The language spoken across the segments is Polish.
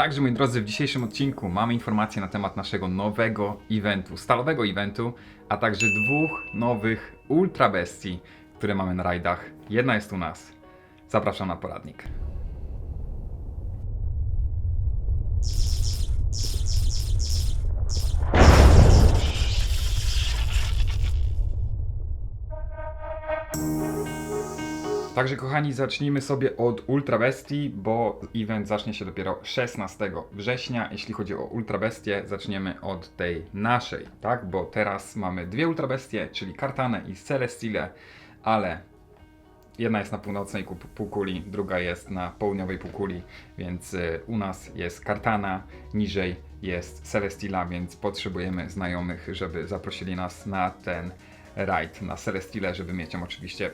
Także moi drodzy, w dzisiejszym odcinku mamy informacje na temat naszego nowego eventu, stalowego eventu, a także dwóch nowych ultra bestii, które mamy na rajdach. Jedna jest u nas. Zapraszam na poradnik. Także kochani, zacznijmy sobie od Ultra Bestii, bo event zacznie się dopiero 16 września. Jeśli chodzi o Ultra Bestię, zaczniemy od tej naszej, tak? Bo teraz mamy dwie Ultra Bestie, czyli Kartanę i Celestile, ale jedna jest na północnej ku- półkuli, druga jest na południowej półkuli, więc y, u nas jest Kartana, niżej jest Celestila, więc potrzebujemy znajomych, żeby zaprosili nas na ten rajd na Celestile, żeby mieć ją oczywiście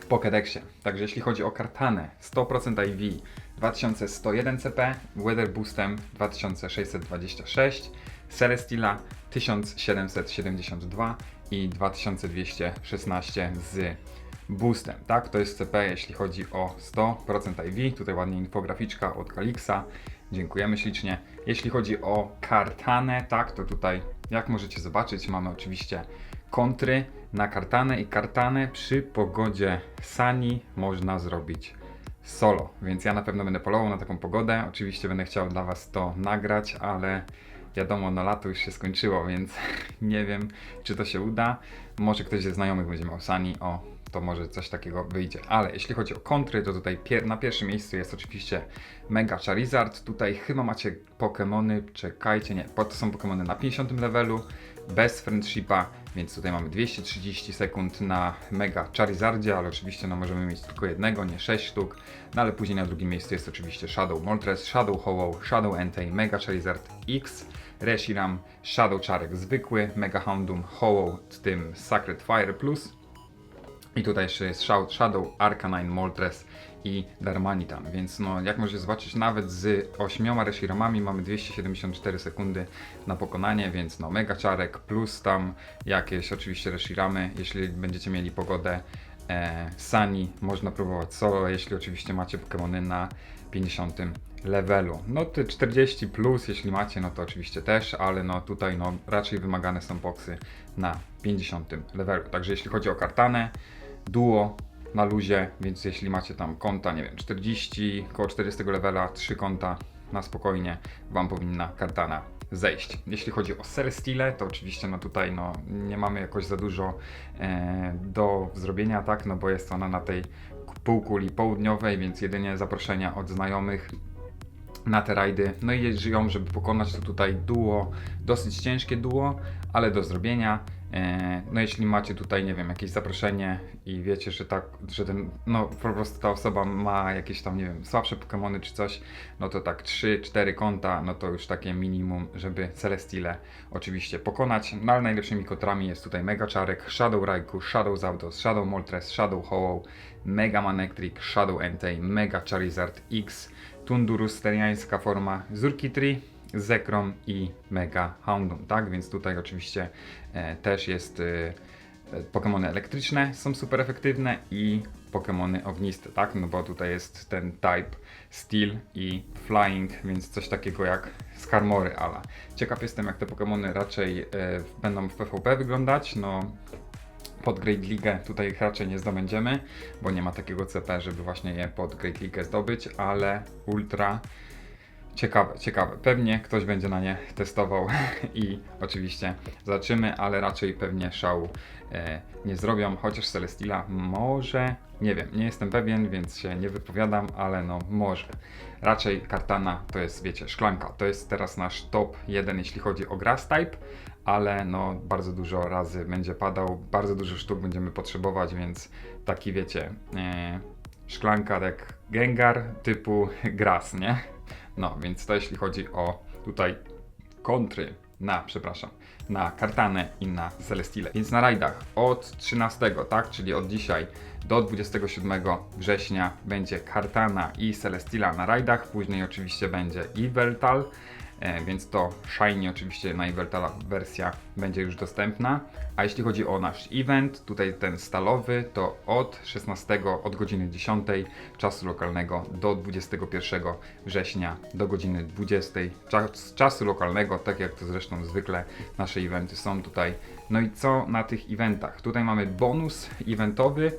w Pokédexie. Także jeśli chodzi o Kartanę, 100% IV 2101 CP, Weather Boostem 2626, Celestila 1772 i 2216 z boostem, tak? To jest CP, jeśli chodzi o 100% IV. Tutaj ładnie infograficzka od Kalixa. Dziękujemy ślicznie. Jeśli chodzi o kartanę, tak, to tutaj, jak możecie zobaczyć, mamy oczywiście kontry na kartanę i kartanę przy pogodzie Sani można zrobić solo, więc ja na pewno będę polował na taką pogodę. Oczywiście będę chciał dla Was to nagrać, ale wiadomo, no lato już się skończyło, więc nie wiem, czy to się uda. Może ktoś ze znajomych będzie miał Sani, o, to może coś takiego wyjdzie. Ale jeśli chodzi o kontry, to tutaj pier na pierwszym miejscu jest oczywiście Mega Charizard. Tutaj chyba macie Pokémony, czekajcie, nie, to są Pokémony na 50 levelu, bez friendshipa, więc tutaj mamy 230 sekund na Mega Charizardzie, ale oczywiście no, możemy mieć tylko jednego, nie 6 sztuk. No ale później na drugim miejscu jest oczywiście Shadow Moltres, Shadow Hollow, Shadow Entei, Mega Charizard X, Reshiram, Shadow Czarek zwykły, Mega Houndoom, Hollow, z tym Sacred Fire Plus. I tutaj jeszcze jest Shadow, Arcanine, Moltres i Darmanitan, więc no jak możecie zobaczyć nawet z ośmioma Reshiramami mamy 274 sekundy na pokonanie, więc no mega czarek plus tam jakieś oczywiście Reshiramy, jeśli będziecie mieli pogodę e, Sani, można próbować solo, jeśli oczywiście macie Pokémony na 50 levelu. No te 40 plus, jeśli macie, no to oczywiście też, ale no tutaj no raczej wymagane są boksy na 50 levelu. Także jeśli chodzi o kartanę, duo na luzie, więc jeśli macie tam konta, nie wiem, 40, koło 40 levela, 3 konta na spokojnie, Wam powinna kartana zejść. Jeśli chodzi o Celestile, to oczywiście no tutaj no, nie mamy jakoś za dużo e, do zrobienia, tak, no bo jest ona na tej półkuli południowej, więc jedynie zaproszenia od znajomych na te rajdy. No i żyją, żeby pokonać to tutaj duo, dosyć ciężkie duo, ale do zrobienia. E, No jeśli macie tutaj, nie wiem, jakieś zaproszenie i wiecie, że tak, że ten, no po prostu ta osoba ma jakieś tam, nie wiem, słabsze Pokémony czy coś, no to tak 3-4 konta, no to już takie minimum, żeby Celestile oczywiście pokonać. No ale najlepszymi kotrami jest tutaj Mega Czarek, Shadow Raikou, Shadow Zapdos, Shadow Moltres, Shadow Hollow, Mega Manectric, Shadow Entei, Mega Charizard X, Tundurus steriańska forma, Zurkitri, Zekrom i Mega Houndoom, tak? Więc tutaj oczywiście e, też jest e, Pokémony elektryczne są super efektywne i Pokémony ogniste, tak? No bo tutaj jest ten type Steel i Flying, więc coś takiego jak Skarmory ala. Ciekaw jestem jak te Pokémony raczej e, będą w PvP wyglądać, no pod Great League tutaj ich raczej nie zdobędziemy, bo nie ma takiego CP, żeby właśnie je pod Great League zdobyć, ale Ultra ciekawe, ciekawe. Pewnie ktoś będzie na nie testował i oczywiście zobaczymy, ale raczej pewnie szału e, nie zrobią, chociaż Celestila może, nie wiem, nie jestem pewien, więc się nie wypowiadam, ale no może. Raczej Kartana to jest, wiecie, szklanka. To jest teraz nasz top 1, jeśli chodzi o Grass Type, ale no bardzo dużo razy będzie padał, bardzo dużo sztuk będziemy potrzebować, więc taki wiecie, e, szklanka jak Gengar typu Grass, nie? No, więc to jeśli chodzi o tutaj kontry na, przepraszam, na Kartanę i na Celestile. Więc na rajdach od 13, tak, czyli od dzisiaj do 27 września będzie Kartana i Celestila na rajdach, później oczywiście będzie i Veltal, więc to Shiny oczywiście najwertala wersja będzie już dostępna. A jeśli chodzi o nasz event, tutaj ten stalowy, to od 16, od godziny 10 czasu lokalnego do 21 września do godziny 20 czas, czasu lokalnego, tak jak to zresztą zwykle nasze eventy są tutaj. No i co na tych eventach? Tutaj mamy bonus eventowy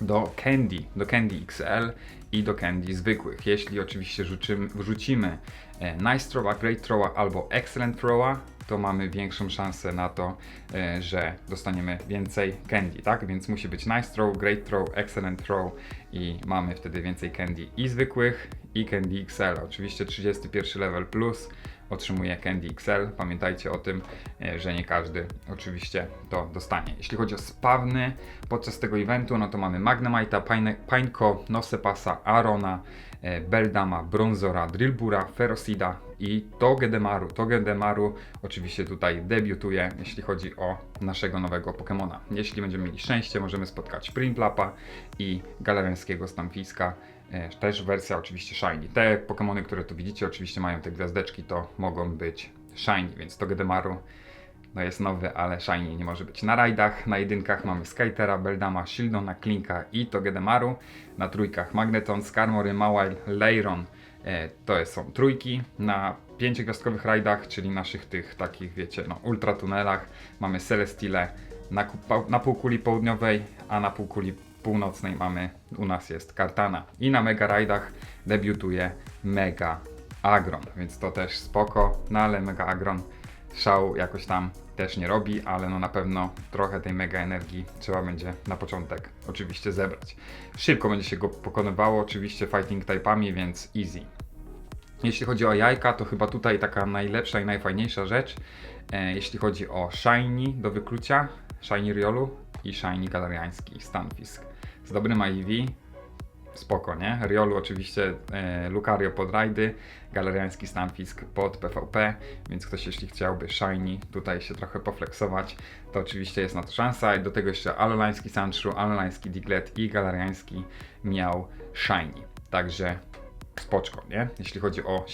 do Candy, do Candy XL i do Candy zwykłych. Jeśli oczywiście rzucimy, wrzucimy e, Nice Throwa, Great Throwa albo Excellent Throwa, to mamy większą szansę na to, e, że dostaniemy więcej Candy, tak? Więc musi być Nice Throw, Great Throw, Excellent Throw i mamy wtedy więcej Candy i zwykłych i Candy XL. Oczywiście 31 level plus otrzymuje Candy XL. Pamiętajcie o tym, e, że nie każdy oczywiście to dostanie. Jeśli chodzi o spawny podczas tego eventu, no to mamy Magnemite'a, Pine- Nosepasa, Arona, e, Beldama, Bronzora, Drillbura, Ferocida i Togedemaru. Togedemaru oczywiście tutaj debiutuje, jeśli chodzi o naszego nowego Pokemona. Jeśli będziemy mieli szczęście, możemy spotkać Prinplapa i galeriańskiego Stamfiska. E, Też wersja oczywiście Shiny. Te Pokémony, które tu widzicie, oczywiście mają te gwiazdeczki, to mogą być Shiny, więc Togedemaru no jest nowy, ale Shiny nie może być. Na rajdach, na jedynkach mamy Skytera, Beldama, Shieldona, Klinka i Togedemaru. Na trójkach Magneton, Skarmory, Mawile, Leiron. E, to są trójki. Na pięciogwiazdkowych rajdach, czyli naszych tych takich, wiecie, no ultratunelach mamy Celestile. Na, na półkuli południowej, a na półkuli północnej mamy, u nas jest Kartana. I na Mega Rajdach debiutuje Mega Agron, więc to też spoko, no ale Mega Agron szału jakoś tam też nie robi, ale no na pewno trochę tej mega energii trzeba będzie na początek oczywiście zebrać. Szybko będzie się go pokonywało, oczywiście fighting typami, więc easy. Jeśli chodzi o jajka, to chyba tutaj taka najlepsza i najfajniejsza rzecz, e, jeśli chodzi o Shiny do wyklucia, Shiny Riolu i Shiny Galeriański Stunfisk. Z dobrym IV, spoko, nie? Riolu oczywiście e, Lucario pod rajdy, galeriański Stamfisk pod PvP, więc ktoś jeśli chciałby Shiny tutaj się trochę poflexować, to oczywiście jest na to szansa. I do tego jeszcze alolański Sandshrew, alolański Diglett i galeriański miał Shiny. Także spoczko, nie? Jeśli chodzi o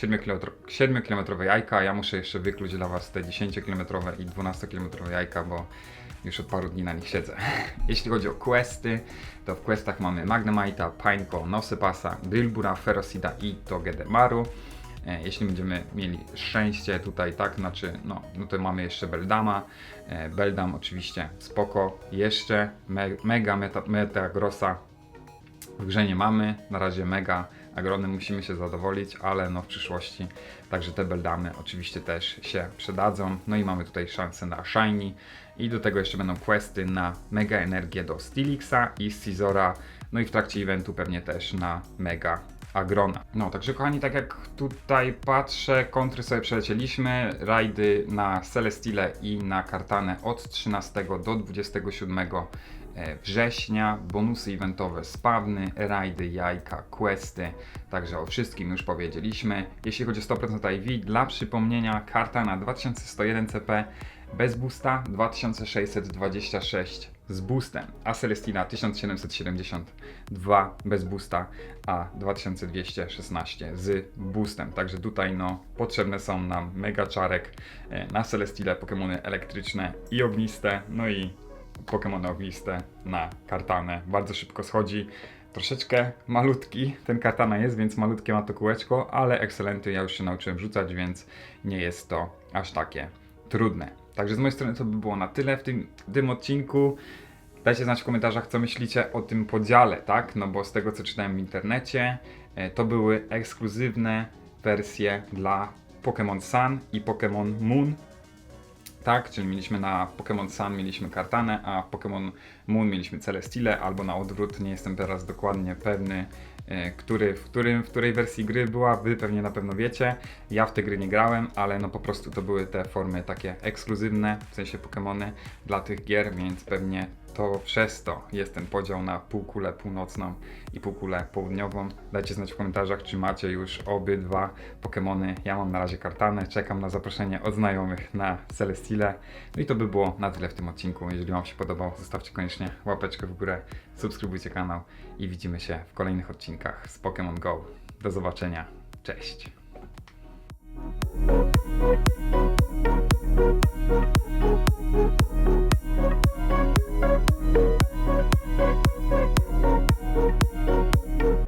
7-kilometrowe jajka, ja muszę jeszcze wykluć dla Was te 10-kilometrowe i 12-kilometrowe jajka, bo już od paru dni na nich siedzę. Jeśli chodzi o questy, to w questach mamy Magnemite'a, Pineco, Nosepasa, Drillbura, Ferocida i Togedemaru. E, Jeśli będziemy mieli szczęście tutaj, tak, znaczy, no, no to mamy jeszcze Beldama. E, Beldam oczywiście spoko. Jeszcze me, Mega Meta, Metagrossa w grze nie mamy, na razie mega agrony musimy się zadowolić, ale no w przyszłości. Także te beldamy oczywiście też się przydadzą. No i mamy tutaj szansę na shiny. I do tego jeszcze będą questy na mega energię do Stilixa i Scizora, no i w trakcie eventu pewnie też na mega Agrona. No, także kochani, tak jak tutaj patrzę, kontry sobie przelecieliśmy, rajdy na Celestile i na Kartanę od 13 do 27 e, września, bonusy eventowe, spawny, rajdy, jajka, questy, także o wszystkim już powiedzieliśmy. Jeśli chodzi o 100% IV, dla przypomnienia, karta na 2101 CP bez boosta 2626 z boostem, a Celestina 1772 bez boosta, a 2216 z boostem. Także tutaj no potrzebne są nam mega czarek e, na Celestile, Pokémony elektryczne i ogniste, no i Pokémony ogniste na kartanę. Bardzo szybko schodzi. Troszeczkę malutki ten katana jest, więc malutkie ma to kółeczko, ale ekscelenty ja już się nauczyłem rzucać, więc nie jest to aż takie trudne. Także z mojej strony to by było na tyle w tym, tym odcinku. Dajcie znać w komentarzach, co myślicie o tym podziale, tak? No bo z tego, co czytałem w internecie, e, to były ekskluzywne wersje dla Pokémon Sun i Pokémon Moon. Tak, czyli mieliśmy na Pokémon Sun mieliśmy Kartanę, a w Pokémon Moon mieliśmy Celestile, albo na odwrót, nie jestem teraz dokładnie pewny, e, który, w, którym, w której wersji gry była, wy pewnie na pewno wiecie. Ja w te gry nie grałem, ale no po prostu to były te formy takie ekskluzywne, w sensie Pokémony dla tych gier, więc pewnie to przez to jest ten podział na półkulę północną i półkulę południową. Dajcie znać w komentarzach, czy macie już obydwa Pokémony. Ja mam na razie kartane, czekam na zaproszenie od znajomych na Celestile. No i to by było na tyle w tym odcinku. Jeżeli Wam się podobał, zostawcie koniecznie łapeczkę w górę, subskrybujcie kanał i widzimy się w kolejnych odcinkach z Pokémon Go. Do zobaczenia, cześć!